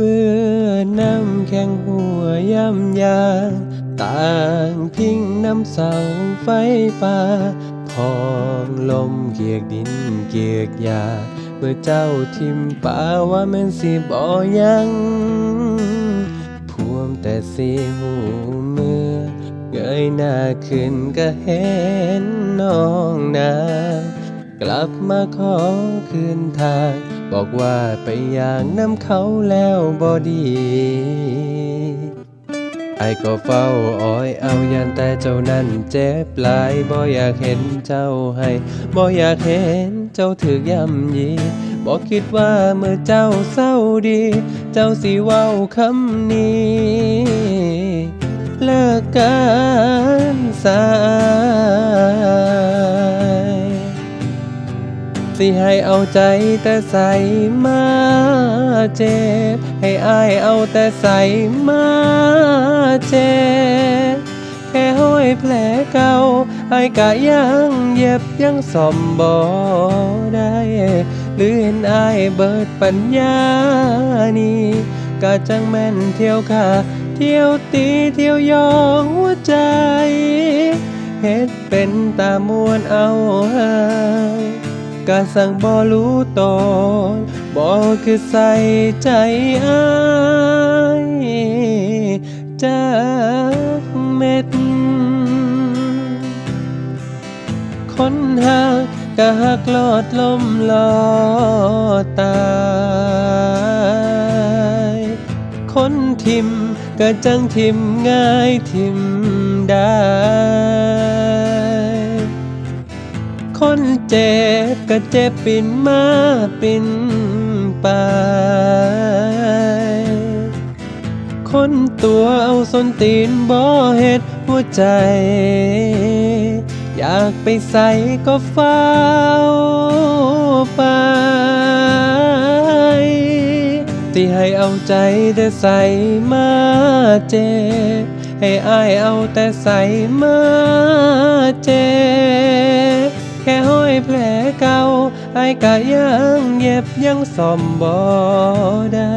เบื่อน้ำแข็งหัวย่ำยา ต่างทิ้งน้ำเสาไฟป่าพองลมเกียกดินเกียกยา เมื่อเจ้าทิมป่าว่าแม่นสิบ่ยังพวมแต่สีหูเมื่อเงยหน้าขึ้นก็เห็นน้องนาง กลับมาขอคืนทาง บอกว่าไปอย่างน้ำเขาแล้วบ่ดีไอก็เฝ้าอ้อยเอายันแต่เจ้านั้นเจ็บหลายบ่อยากเห็นเจ้าให้บ่อยากเห็นเจ้าถึกย่ำยีบ่คิดว่าเมื่อเจ้าเศร้าดี เจ้าสิเว้าคำนี้เลิกกันสา สิให้เอาใจแต่ใส่มาเจ็บ ให้อายเอาแต่ใส่มาเจ็บ แค่ห้อยแผลเก่าไอ้กะยังเย็บยังซ่อมบ่ได้ หรือเห็นอายเบิดปัญญานี่กะจังแม่นเที่ยวค่ะ เที่ยวตีเที่ยวยองหัวใจเฮ็ดเป็นตามวนเอาหาย กะสั่งบ่รู้ตอนบ่คือใส่ใจอายจากเม็ด คนหักก็หักลอดลมลอตายคนทิมก็จังทิมง่ายทิมได้ เจ็บก็เจ็บปินมาปินไป คนตัวเอาส้นตีนบ่เฮ็ดหัวใจ อยากไปใส่ก็เฝ้าไปที่ให้เอาใจแต่ใส่มาเจ็บให้อายเอาแต่ใส่มาเจ็บ ค่ห้อยแผลเก่าไอ้กะยังเย็บยังซ่อมบ่ได้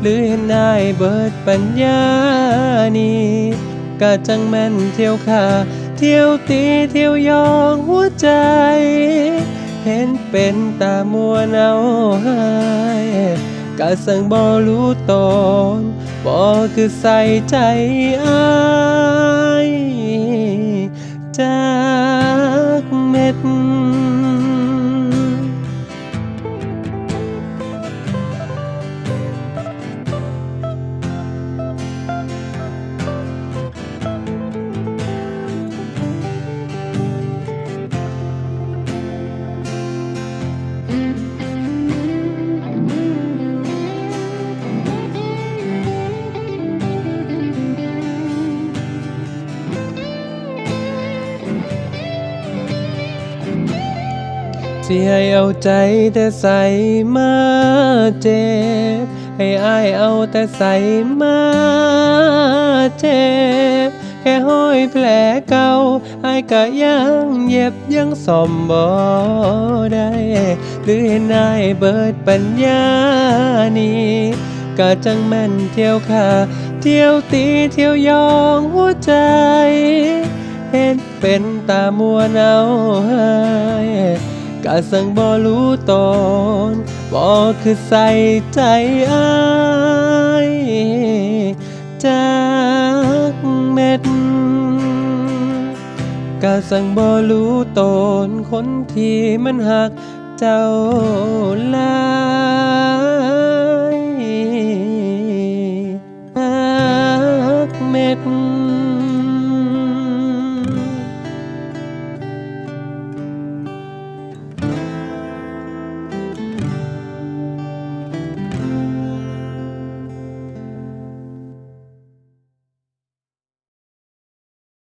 หรือเห็นอายเบิดปัญญานี่กะจังแม่นเที่ยวขาเที่ยวตีเที่ยวยองหัวใจ เห็นเป็นตามัวเนาหายกะสั่งบ่รู้ตนบ่คือใส่ใจอายจา ก ที่ให้เอาใจแต่ใส่มาเจ็บ ให้อายเอาแต่ใส่มาเจ็บ แค่ห้อยแผลเก่าอายกะยังเย็บยังซ่อมบ่ได้ หรือเห็นอายเบิดปัญญานี่กะจังแม่นเที่ยวขาเที่ยวตีเที่ยวยองหัวใจเห็นเป็นตามัวเนาหาย กะสังบ่รู้ตอนบ่คือใส่ใจอายจากเม็ดกะสังบ่รู้ตนคนที่มันหักเจ้าลายหักเม็ด